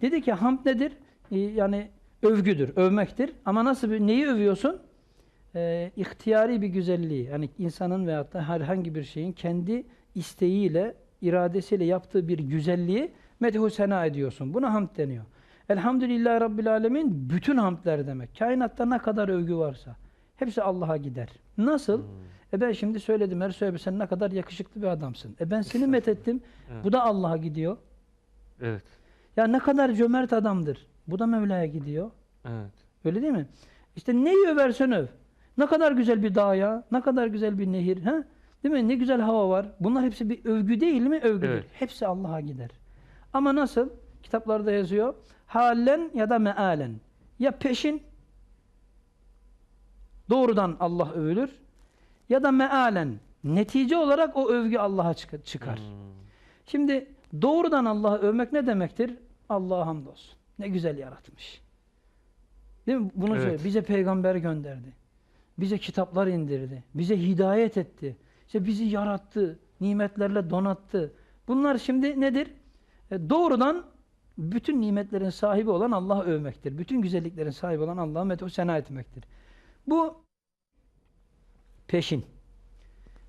Dedi ki hamd nedir? Ee, Yani övgüdür, övmektir. Ama nasıl bir, neyi övüyorsun? Ee, ihtiyari bir güzelliği. Yani insanın veyahut da herhangi bir şeyin kendi isteğiyle, iradesiyle yaptığı bir güzelliği medhu sena ediyorsun. Buna hamd deniyor. Elhamdülillahi Rabbil Alemin bütün hamdler demek. Kainatta ne kadar övgü varsa. Hepsi Allah'a gider. Nasıl? E ben şimdi söyledim Ersoy abi sen ne kadar yakışıklı bir adamsın. E ben seni methettim. Evet. Bu da Allah'a gidiyor. Evet. Ya ne kadar cömert adamdır. Bu da Mevla'ya gidiyor. Evet. Öyle değil mi? İşte neyi översen öv. Ne kadar güzel bir dağ ya. Ne kadar güzel bir nehir. Ha? Değil mi? Ne güzel hava var. Bunlar hepsi bir övgü değil mi? Övgüdür. Evet. Hepsi Allah'a gider. Ama nasıl? Kitaplarda yazıyor. Halen ya da mealen. Ya peşin doğrudan Allah övülür ya da mealen. Netice olarak o övgü Allah'a çık- çıkar. Hmm. Şimdi doğrudan Allah'ı övmek ne demektir? Allah'a hamdolsun. Ne güzel yaratmış. Değil mi? Bunu Evet. söyle. Bize peygamber gönderdi. Bize kitaplar indirdi. Bize hidayet etti. İşte bizi yarattı. Nimetlerle donattı. Bunlar şimdi nedir? E, doğrudan bütün nimetlerin sahibi olan Allah'ı övmektir. Bütün güzelliklerin sahibi olan Allah'a methu sena etmektir. Bu peşin.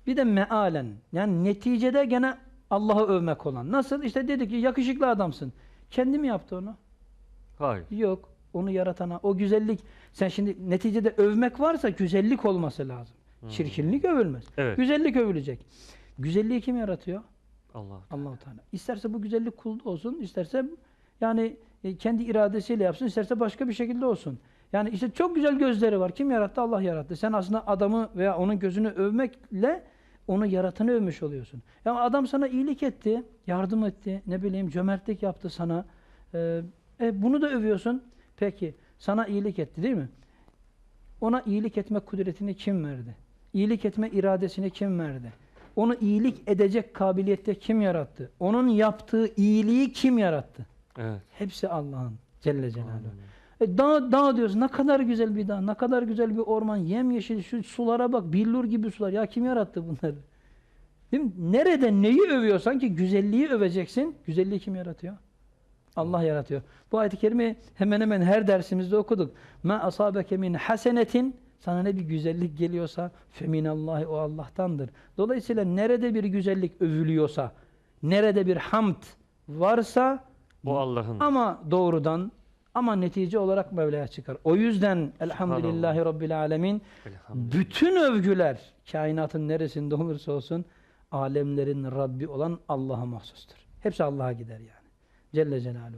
Bir de mealen. Yani neticede gene Allah'ı övmek olan. Nasıl? İşte dedi ki yakışıklı adamsın. Kendi mi yaptı onu? Hayır. Yok. Onu yaratana. O güzellik. Sen şimdi neticede övmek varsa güzellik olması lazım. Çirkinlik övülmez. Evet. Güzellik övülecek. Güzelliği kim yaratıyor? Allah. Allahu Teala. İsterse bu güzellik kulda olsun, isterse yani e, kendi iradesiyle yapsın, isterse başka bir şekilde olsun. Yani işte çok güzel gözleri var. Kim yarattı? Allah yarattı. Sen aslında adamı veya onun gözünü övmekle onu yaratanı övmüş oluyorsun. Ya adam sana iyilik etti, yardım etti, ne bileyim cömertlik yaptı sana. Ee, e, bunu da övüyorsun. Peki sana iyilik etti değil mi? Ona iyilik etme kudretini kim verdi? İyilik etme iradesini kim verdi? Onu iyilik edecek kabiliyette kim yarattı? Onun yaptığı iyiliği kim yarattı? Evet. Hepsi Allah'ın Celle Celaluhu. E dağ, dağ diyoruz. Ne kadar güzel bir dağ, ne kadar güzel bir orman, yemyeşil şu sulara bak, billur gibi sular. Ya kim yarattı bunları? Değil mi? Nerede neyi övüyorsan ki güzelliği öveceksin. Güzelliği kim yaratıyor? Allah yaratıyor. Bu ayet-i kerimeyi hemen hemen her dersimizde okuduk. Ma asabeke min hasenetin sana ne bir güzellik geliyorsa feminallahi o Allah'tandır. Dolayısıyla nerede bir güzellik övülüyorsa, nerede bir hamd varsa O Allah'ın. ama doğrudan ama netice olarak Mevla'ya çıkar. O yüzden elhamdülillahi rabbil alemin bütün övgüler kainatın neresinde olursa olsun alemlerin Rabbi olan Allah'a mahsustur. Hepsi Allah'a gider yani. Celle Celaluhu.